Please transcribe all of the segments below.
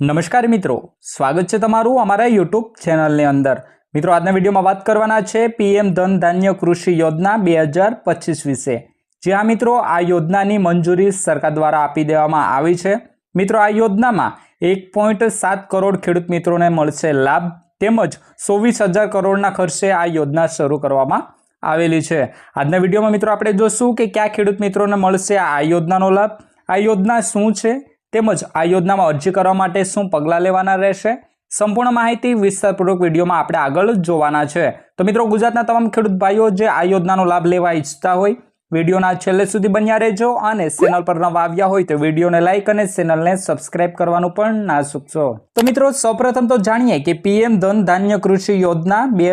નમસ્કાર મિત્રો, સ્વાગત છે તમારું અમારા યુટ્યુબ ચેનલની અંદર. મિત્રો, આજના વિડીયોમાં વાત કરવાના છે પીએમ ધન ધાન્ય કૃષિ યોજના બે હજાર પચીસ વિશે. જ્યાં મિત્રો, આ યોજનાની મંજૂરી સરકાર દ્વારા આપી દેવામાં આવી છે. મિત્રો, આ યોજનામાં એક પોઈન્ટ સાત કરોડ ખેડૂત મિત્રોને મળશે લાભ તેમજ ચોવીસ હજાર કરોડના ખર્ચે આ યોજના શરૂ કરવામાં આવેલી છે. આજના વિડીયોમાં મિત્રો આપણે જોશું કે કયા ખેડૂત મિત્રોને મળશે આ યોજનાનો લાભ. આ યોજના શું છે? તેમજ આ યોજનામાં અરજી કરવા માટે શું પગલાં લેવાના રહેશે સંપૂર્ણ માહિતી વિસ્તારપૂર્વક વિડીયોમાં આપણે આગળ જોવાના છે. તો મિત્રો, ગુજરાતના તમામ ખેડૂત ભાઈઓ જે આ યોજનાનો લાભ લેવા ઈચ્છતા હોય, વિડીયોના છેલ્લે સુધી બન્યા રહેજો અને ચેનલ પર નવા આવ્યા હોય તો વિડીયોને લાઇક અને ચેનલને સબસ્ક્રાઇબ કરવાનું પણ ના ચૂકશો તો મિત્રો, સૌપ્રથમ તો જાણીએ કે પીએમ ધન ધાન્ય કૃષિ યોજના બે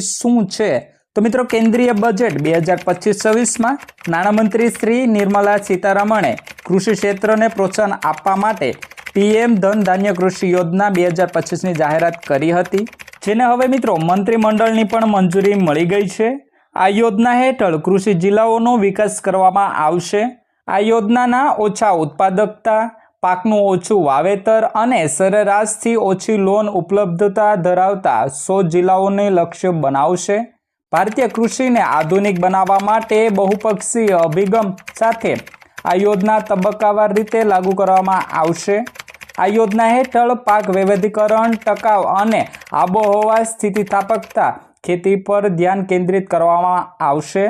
શું છે? તો મિત્રો, કેન્દ્રીય બજેટ બે હજાર પચીસ છવ્વીસમાં નાણામંત્રી શ્રી નિર્મલા સીતારમણે કૃષિ ક્ષેત્રને પ્રોત્સાહન આપવા માટે પીએમ ધન ધાન્ય કૃષિ યોજના બે હજાર પચીસની જાહેરાત કરી હતી, જેને હવે મિત્રો મંત્રીમંડળની પણ મંજૂરી મળી ગઈ છે. આ યોજના હેઠળ કૃષિ જિલ્લાઓનો વિકાસ કરવામાં આવશે. આ યોજનાના ઓછા ઉત્પાદકતા, પાકનું ઓછું વાવેતર અને સરેરાશથી ઓછી લોન ઉપલબ્ધતા ધરાવતા સો જિલ્લાઓને લક્ષ્ય બનાવશે. ભારતીય કૃષિને આધુનિક બનાવવા માટે બહુપક્ષીય અભિગમ સાથે આ યોજના તબક્કાવાર રીતે લાગુ કરવામાં આવશે. આ યોજના હેઠળ પાક વૈવિધ્યકરણ ટકાવ અને આબોહવા સ્થિતિસ્થાપકતા ખેતી પર ધ્યાન કેન્દ્રિત કરવામાં આવશે.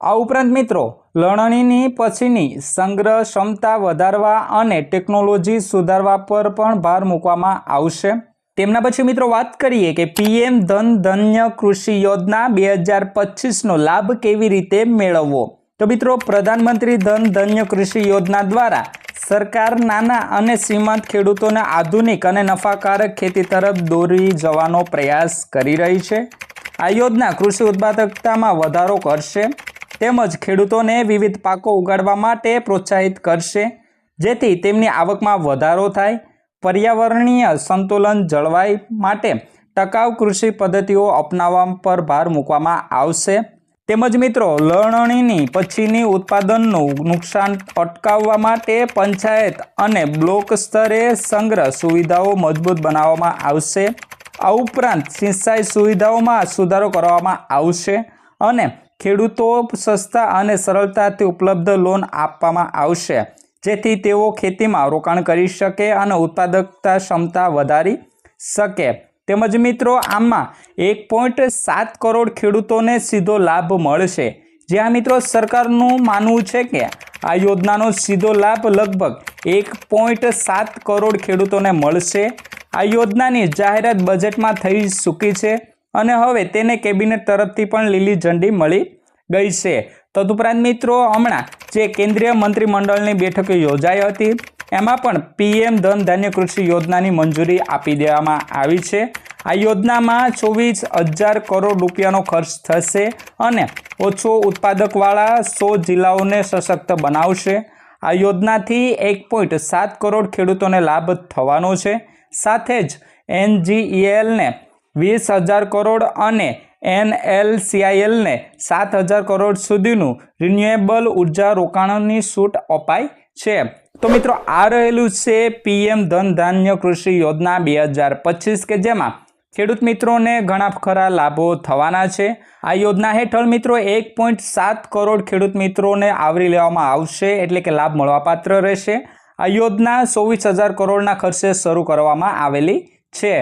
આ ઉપરાંત મિત્રો, લણણીની પછીની સંગ્રહ ક્ષમતા વધારવા અને ટેકનોલોજી સુધારવા પર પણ ભાર મૂકવામાં આવશે. તેમના પછી મિત્રો વાત કરીએ કે પીએમ ધન ધન્ય કૃષિ યોજના બે હજાર પચીસનો લાભ કેવી રીતે મેળવવો? તો મિત્રો, પ્રધાનમંત્રી ધન ધન્ય કૃષિ યોજના દ્વારા સરકાર નાના અને સીમાંત ખેડૂતોને આધુનિક અને નફાકારક ખેતી તરફ દોરી જવાનો પ્રયાસ કરી રહી છે. આ યોજના કૃષિ ઉત્પાદકતામાં વધારો કરશે તેમજ ખેડૂતોને વિવિધ પાકો ઉગાડવા માટે પ્રોત્સાહિત કરશે, જેથી તેમની આવકમાં વધારો થાય પર્યાવરણીય સંતુલન જળવાય માટે ટકાઉ કૃષિ પદ્ધતિઓ અપનાવવા પર ભાર મૂકવામાં આવશે. તેમજ મિત્રો, લણણીની પછીની ઉત્પાદનનું નુકસાન અટકાવવા માટે પંચાયત અને બ્લોક સ્તરે સંગ્રહ સુવિધાઓ મજબૂત બનાવવામાં આવશે. આ ઉપરાંત સિંચાઈ સુવિધાઓમાં સુધારો કરવામાં આવશે અને ખેડૂતો સસ્તા અને સરળતાથી ઉપલબ્ધ લોન આપવામાં આવશે. જેથી તેઓ ખેતીમાં રોકાણ કરી શકે અને ઉત્પાદકતા ક્ષમતા વધારી શકે. તેમજ મિત્રો, આમાં એક પોઈન્ટ સાત કરોડ ખેડૂતોને સીધો લાભ મળશે. જ્યાં મિત્રો સરકારનું માનવું છે કે આ યોજનાનો સીધો લાભ લગભગ એક પોઈન્ટ સાત કરોડ ખેડૂતોને મળશે. આ યોજનાની જાહેરાત બજેટમાં થઈ ચૂકી છે અને હવે તેને કેબિનેટ તરફથી પણ લીલી ઝંડી મળી ગઈ છે. તદુપરાંત મિત્રો, હમણાં જે કેન્દ્રીય મંત્રીમંડળની બેઠક યોજાઈ હતી, એમાં પણ પીએમ ધન ધાન્ય કૃષિ યોજનાની મંજૂરી આપી દેવામાં આવી છે. આ યોજનામાં ચોવીસ હજાર કરોડ રૂપિયાનો ખર્ચ થશે અને ઓછો ઉત્પાદકવાળા સો જિલ્લાઓને સશક્ત બનાવશે. આ યોજનાથી એક પોઈન્ટ સાત કરોડ ખેડૂતોને લાભ થવાનો છે. સાથે જ એનજીઈએલને વીસ હજાર કરોડ અને એનએલસીઆઈએલને સાત હજાર કરોડ સુધીનું રિન્યુએબલ ઊર્જા રોકાણની છૂટ અપાઈ છે. તો મિત્રો, આ રહેલું છે પીએમ ધન ધાન્ય કૃષિ યોજના બે હજાર પચીસ કે જેમાં ખેડૂત મિત્રોને ઘણા ખરા લાભો થવાના છે. આ યોજના હેઠળ મિત્રો એક પોઈન્ટ સાત કરોડ ખેડૂત મિત્રોને આવરી લેવામાં આવશે એટલે કે લાભ મળવાપાત્ર રહેશે. આ યોજના ચોવીસ હજાર કરોડના ખર્ચે શરૂ કરવામાં આવેલી છે.